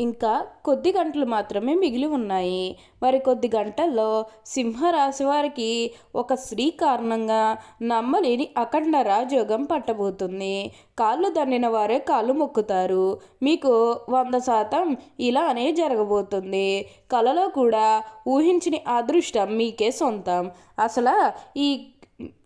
ఇంకా కొద్ది గంటలు మాత్రమే మిగిలి ఉన్నాయి. మరి కొద్ది గంటల్లో సింహరాశి వారికి ఒక స్త్రీ కారణంగా నమ్మలేని అఖండ రాజయోగం పట్టబోతుంది. కాళ్ళు దండిన వారే కాళ్ళు మొక్కుతారు. మీకు వంద శాతం ఇలానే జరగబోతుంది. కలలో కూడా ఊహించిన అదృష్టం మీకే సొంతం. అసలు ఈ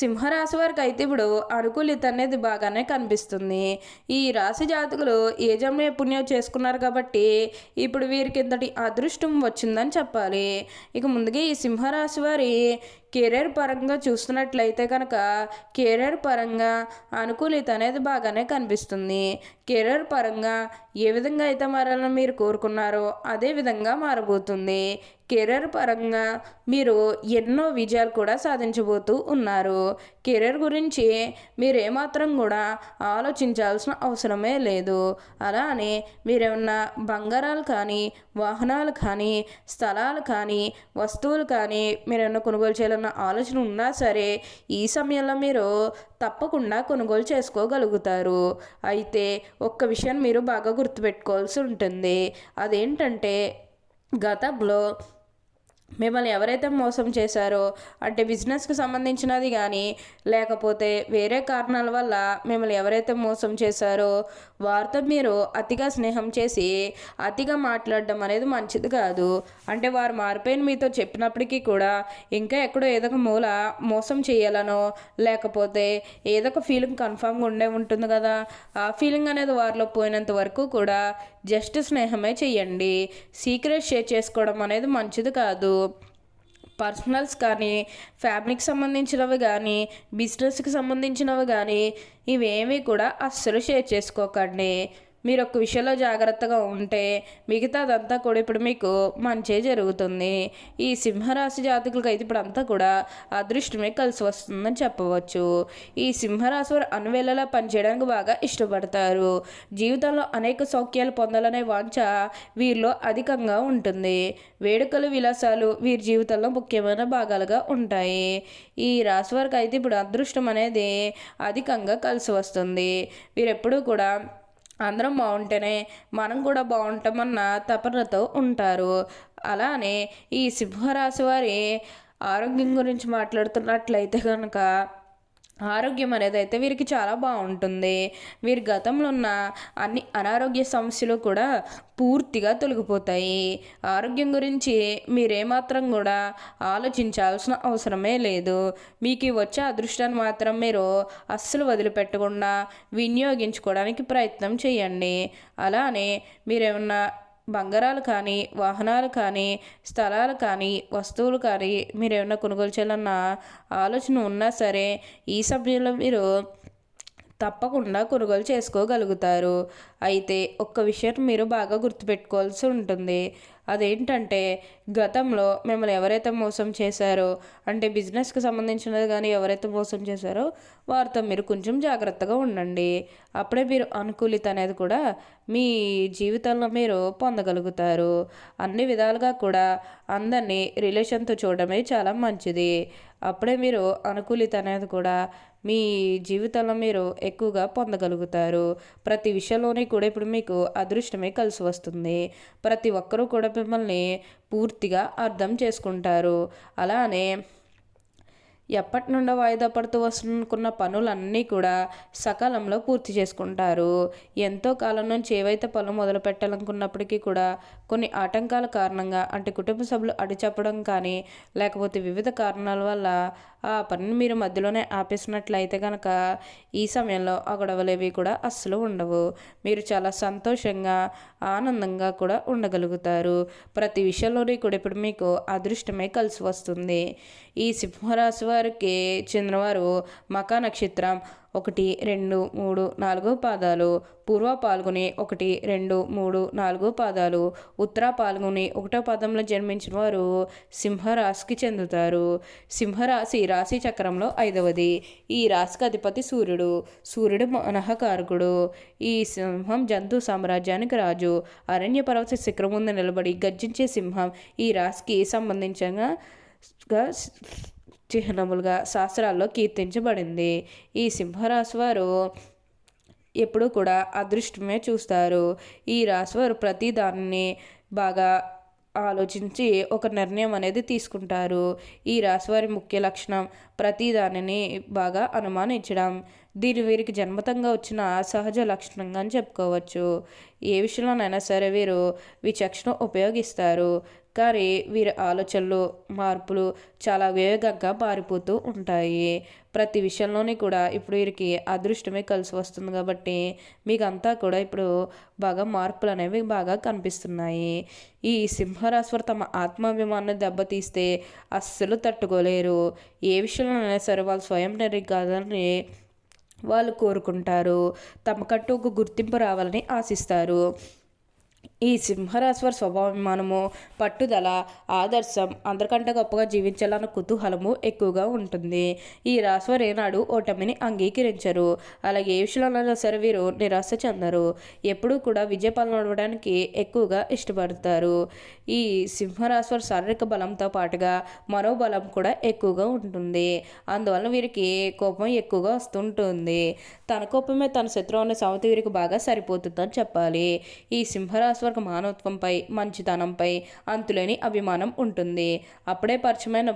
సింహరాశి వారికి అయితే ఇప్పుడు అనుకూలిత అనేది బాగానే కనిపిస్తుంది. ఈ రాశి జాతకులు ఏజమ్య పుణ్యం చేసుకున్నారు కాబట్టి ఇప్పుడు వీరికి ఇంతటి అదృష్టం వచ్చిందని చెప్పాలి. ఇక ముందుగా ఈ సింహరాశి వారి కెరీర్ పరంగా చూస్తున్నట్లయితే కనుక కెరీర్ పరంగా అనుకూలిత అనేది బాగానే కనిపిస్తుంది. కెరీర్ పరంగా ఏ విధంగా అయితే మారాలని మీరు కోరుకున్నారో అదే విధంగా మారబోతుంది. కెరీర్ పరంగా మీరు ఎన్నో విజయాలు కూడా సాధించబోతూ ఉన్నారు. కెరీర్ గురించి మీరు ఏమాత్రం కూడా ఆలోచించాల్సిన అవసరమే లేదు. అలా అని మీరేమన్నా బంగారాలు కానీ వాహనాలు కానీ స్థలాలు కానీ వస్తువులు కానీ మీరేమన్నా కొనుగోలు చేయాలన్న ఆలోచన ఉన్నా సరే ఈ సమయంలో మీరు తప్పకుండా కొనుగోలు చేసుకోగలుగుతారు. అయితే ఒక్క విషయం మీరు బాగా గుర్తుపెట్టుకోవాల్సి ఉంటుంది. అదేంటంటే గతంలో మిమ్మల్ని ఎవరైతే మోసం చేశారో అంటే బిజినెస్కి సంబంధించినది కానీ లేకపోతే వేరే కారణాల వల్ల మిమ్మల్ని ఎవరైతే మోసం చేశారో వారితో మీరు అతిగా స్నేహం చేసి అతిగా మాట్లాడడం అనేది మంచిది కాదు. అంటే వారు మారిపోయిన మీతో చెప్పినప్పటికీ కూడా ఇంకా ఎక్కడో ఏదో ఒక మూల మోసం చేయాలనో లేకపోతే ఏదో ఒక ఫీలింగ్ కన్ఫామ్గా ఉండే ఉంటుంది కదా ఆ ఫీలింగ్ అనేది వారిలో పోయినంత వరకు కూడా జస్ట్ స్నేహమే చెయ్యండి సీక్రెట్ షేర్ చేసుకోవడం అనేది మంచిది కాదు. పర్సనల్స్ కానీ ఫ్యామిలీకి సంబంధించినవి కానీ బిజినెస్కి సంబంధించినవి కానీ ఇవేమీ కూడా అస్సలు షేర్ చేసుకోకండి. మీరు ఒక విషయంలో జాగ్రత్తగా ఉంటే మిగతాదంతా కూడా ఇప్పుడు మీకు మంచే జరుగుతుంది. ఈ సింహరాశి జాతకులకు అయితే ఇప్పుడు అంతా కూడా అదృష్టమే కలిసి వస్తుందని చెప్పవచ్చు. ఈ సింహరాశి వారు అనువేళలా పనిచేయడానికి బాగా ఇష్టపడతారు. జీవితంలో అనేక సౌఖ్యాలు పొందాలనే వాంఛ వీరిలో అధికంగా ఉంటుంది. వేడుకలు విలాసాలు వీరి జీవితంలో ముఖ్యమైన భాగాలుగా ఉంటాయి. ఈ రాశి వారికి అయితే ఇప్పుడు అదృష్టం అనేది అధికంగా కలిసి వస్తుంది. వీరెప్పుడూ కూడా అందరం బాగుంటేనే మనం కూడా బాగుంటామన్న తపనతో ఉంటారు. అలానే ఈ సింహరాశి వారి ఆరోగ్యం గురించి మాట్లాడుతున్నట్లయితే కనుక ఆరోగ్యం అనేది అయితే వీరికి చాలా బాగుంటుంది. వీరి గతంలో ఉన్న అన్ని అనారోగ్య సమస్యలు కూడా పూర్తిగా తొలగిపోతాయి. ఆరోగ్యం గురించి మీరేమాత్రం కూడా ఆలోచించాల్సిన అవసరమే లేదు. మీకు వచ్చే అదృష్టాన్ని మాత్రం మీరు అస్సలు వదిలిపెట్టకుండా వినియోగించుకోవడానికి ప్రయత్నం చేయండి. అలానే మీరేమన్నా బంగారాలు కానీ వాహనాలు కానీ స్థలాలు కానీ వస్తువులు కానీ మీరు ఏమైనా కొనుగోలు చేయాలన్న ఆలోచన ఉన్నా సరే ఈ సమయంలో మీరు తప్పకుండా కొనుగోలు చేసుకోగలుగుతారు. అయితే ఒక్క విషయం మీరు బాగా గుర్తుపెట్టుకోవాల్సి ఉంటుంది. అదేంటంటే గతంలో మిమ్మల్ని ఎవరైతే మోసం చేశారో అంటే బిజినెస్కి సంబంధించినది కానీ ఎవరైతే మోసం చేశారో వారితో మీరు కొంచెం జాగ్రత్తగా ఉండండి. అప్పుడే మీరు అనుకూలిత అనేది కూడా మీ జీవితంలో మీరు పొందగలుగుతారు. అన్ని విధాలుగా కూడా అందరినీ రిలేషన్తో చూడడమే చాలా మంచిది. అప్పుడే మీరు అనుకూలిత అనేది కూడా మీ జీవితంలో మీరు ఎక్కువగా పొందగలుగుతారు. ప్రతి విషయంలోనే కూడా ఇప్పుడు మీకు అదృష్టమే కలిసి వస్తుంది. ప్రతి ఒక్కరూ కూడా మిమ్మల్ని పూర్తిగా అర్థం చేసుకుంటారు. అలానే ఎప్పటి నుండో వాయిదా పడుతూ వస్తున్న పనులన్నీ కూడా సకాలంలో పూర్తి చేసుకుంటారు. ఎంతో కాలం నుంచి ఏవైతే పనులు మొదలు పెట్టాలనుకున్నప్పటికీ కూడా కొన్ని ఆటంకాల కారణంగా అంటే కుటుంబ సభ్యులు అడిచెప్పడం కానీ లేకపోతే వివిధ కారణాల వల్ల ఆ పనిని మీరు మధ్యలోనే ఆపేసినట్లయితే కనుక ఈ సమయంలో ఆ గొడవలేవి కూడా అస్సలు ఉండవు. మీరు చాలా సంతోషంగా ఆనందంగా కూడా ఉండగలుగుతారు. ప్రతి విషయంలోని కూడా ఇప్పుడు మీకు అదృష్టమే కలిసి వస్తుంది. ఈ సింహరాశి వారికి చెందినవారు మకా నక్షత్రం ఒకటి రెండు మూడు నాలుగు పాదాలు. పూర్వ పాల్గొని ఒకటి రెండు మూడు నాలుగు పాదాలు. ఉత్తర పాల్గొని ఒకటో పాదంలో జన్మించిన వారు సింహరాశికి చెందుతారు. సింహరాశి రాశి చక్రంలో ఐదవది. ఈ రాశికి అధిపతి సూర్యుడు. సూర్యుడు మనహకారకుడు ఈ సింహం జంతు సామ్రాజ్యానికి రాజు. అరణ్య పర్వత శిఖరం ముందు నిలబడి గర్జించే సింహం ఈ రాశికి సంబంధించిన చిహ్నములుగా శాస్త్రాల్లో కీర్తించబడింది. ఈ సింహరాశి వారు ఎప్పుడూ కూడా అదృష్టమే చూస్తారు. ఈ రాశివారు ప్రతి దాన్ని బాగా ఆలోచించి ఒక నిర్ణయం అనేది తీసుకుంటారు. ఈ రాశివారి ముఖ్య లక్షణం ప్రతి దానిని బాగా అనుమానించడం. దీని వీరికి జన్మతంగా వచ్చిన సహజ లక్షణంగా అని చెప్పుకోవచ్చు. ఏ విషయంలోనైనా సరే వీరు విచక్షణ ఉపయోగిస్తారు. కానీ వీరి ఆలోచనలు మార్పులు చాలా వేగంగా మారిపోతూ ఉంటాయి. ప్రతి విషయంలోనే కూడా ఇప్పుడు వీరికి అదృష్టమే కలిసి వస్తుంది కాబట్టి మీకు అంతా కూడా ఇప్పుడు బాగా మార్పులు అనేవి బాగా కనిపిస్తున్నాయి. ఈ సింహరాశివారు తమ ఆత్మాభిమానాన్ని దెబ్బతీస్తే అస్సలు తట్టుకోలేరు. ఏ విషయంలోనైనా సరే వాళ్ళు స్వయం నిర్గాలని వాళ్ళు కోరుకుంటారు. తమకంటూ ఒక గుర్తింపు రావాలని ఆశిస్తారు. ఈ సింహరాశ్వర స్వభావమానము పట్టుదల ఆదర్శం అందరికంటే గొప్పగా జీవించాలన్న కుతూహలము ఎక్కువగా ఉంటుంది. ఈ రాశివారు ఏనాడు ఓటమిని అంగీకరించరు. అలాగే ఏ విషయంలో సరే వీరు నిరాశ చెందరు. ఎప్పుడూ కూడా విజయపాలన నడవడానికి ఎక్కువగా ఇష్టపడతారు. ఈ సింహరాశివారి శారీరక బలంతో పాటుగా మనోబలం కూడా ఎక్కువగా ఉంటుంది. అందువలన వీరికి కోపం ఎక్కువగా వస్తుంటుంది. తన కోపమే తన శత్రువు అనే సమతి వీరికి బాగా సరిపోతుందని చెప్పాలి. ఈ సింహరాశి వరకు మానవత్వంపై మంచితనంపై అంతులేని అభిమానం ఉంటుంది. అప్పుడే పరిచయమైన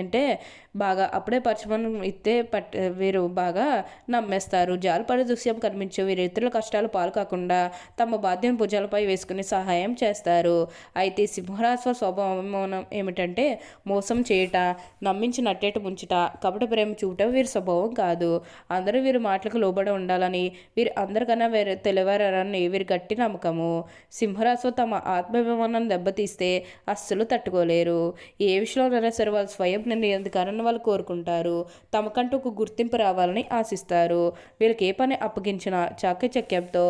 అంటే బాగా అప్పుడే పరిచయం ఇస్తే పట్ వీరు బాగా నమ్మేస్తారు. జాలిపడే దృశ్యం కనిపించే వీరు ఇతరుల కష్టాలు పాలు కాకుండా తమ బాధ్యం భుజాలపై వేసుకుని సహాయం చేస్తారు. అయితే సింహరాశి స్వభావం ఏమిటంటే మోసం చేయట నమ్మించి నట్టేట ముంచుట కపట ప్రేమ చూడటం వీరి స్వభావం కాదు. అందరూ వీరి మాటలకు లోబడి ఉండాలని వీరు అందరికన్నా వేరే తెలివారని వీరి గట్టి నమ్మకము. సింహరాశి తమ ఆత్మాభిమానాన్ని దెబ్బతీస్తే అస్సలు తట్టుకోలేరు. ఏ విషయంలోనైనా సరే వాళ్ళు స్వయం నిర్ణయాధికారాన్ని వాళ్ళు కోరుకుంటారు. తమకంటూ ఒక గుర్తింపు రావాలని ఆశిస్తారు. వీళ్ళకి ఏ పని అప్పగించినా చాకచక్యంతో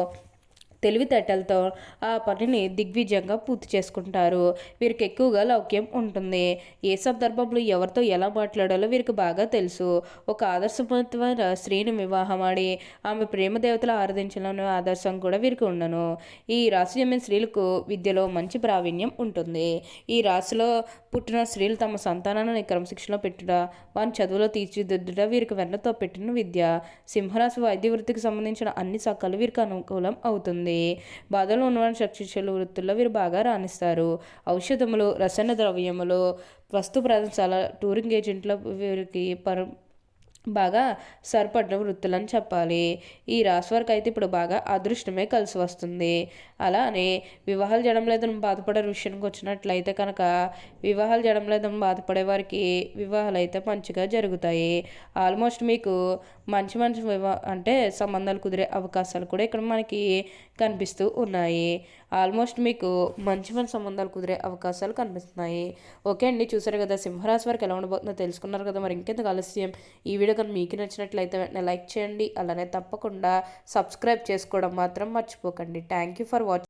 తెలివితేటలతో ఆ పనిని దిగ్విజయంగా పూర్తి చేసుకుంటారు. వీరికి ఎక్కువగా లౌక్యం ఉంటుంది. ఏ సందర్భంలో ఎవరితో ఎలా మాట్లాడాలో వీరికి బాగా తెలుసు. ఒక ఆదర్శవంతమైన స్త్రీని వివాహమాడి ఆమె ప్రేమ దేవతలు ఆరాధించాలనే ఆదర్శం కూడా వీరికి ఉండను. ఈ రాశి జన్మిన స్త్రీలకు విద్యలో మంచి ప్రావీణ్యం ఉంటుంది. ఈ రాశిలో పుట్టిన స్త్రీలు తమ సంతానాన్ని క్రమశిక్షణలో పెట్టుట వారి చదువులో తీర్చిదిద్దుట వీరికి వెన్నతో పెట్టిన విద్య. సింహరాశి వైద్య వృత్తికి సంబంధించిన అన్ని సక్కలు వీరికి అనుకూలం అవుతుంది. ఉంటుంది బాధలో ఉన్న శిక్షలు వృత్తుల్లో వీరు బాగా రాణిస్తారు. ఔషధములు రసాయన ద్రవ్యములు వస్తు ప్రదర్శాల టూరింగ్ ఏజెంట్ల వీరికి పర బాగా సరిపడిన వృత్తులని చెప్పాలి. ఈ రాశి వారికి అయితే ఇప్పుడు బాగా అదృష్టమే కలిసి వస్తుంది. అలానే వివాహాలు చేయడం లేదని బాధపడే విషయానికి వచ్చినట్లయితే కనుక వివాహాలు చేయడం లేదని బాధపడే వారికి వివాహాలు అయితే మంచిగా జరుగుతాయి. ఆల్మోస్ట్ మీకు మంచి మంచి వివా అంటే సంబంధాలు కుదిరే అవకాశాలు కూడా ఇక్కడ మనకి కనిపిస్తూ ఉన్నాయి. ఆల్మోస్ట్ మీకు మంచి మంచి సంబంధాలు కుదిరే అవకాశాలు కనిపిస్తున్నాయి. ఓకే అండి చూసారు కదా సింహరాశి వారికి ఎలా ఉండబోతుందో తెలుసుకున్నారు కదా మరి ఇంకెంత ఆలస్యం? ఈ వీడియో కానీ మీకు నచ్చినట్లయితే వెంటనే లైక్ చేయండి. అలానే తప్పకుండా సబ్స్క్రైబ్ చేసుకోవడం మాత్రం మర్చిపోకండి. Thank you for watching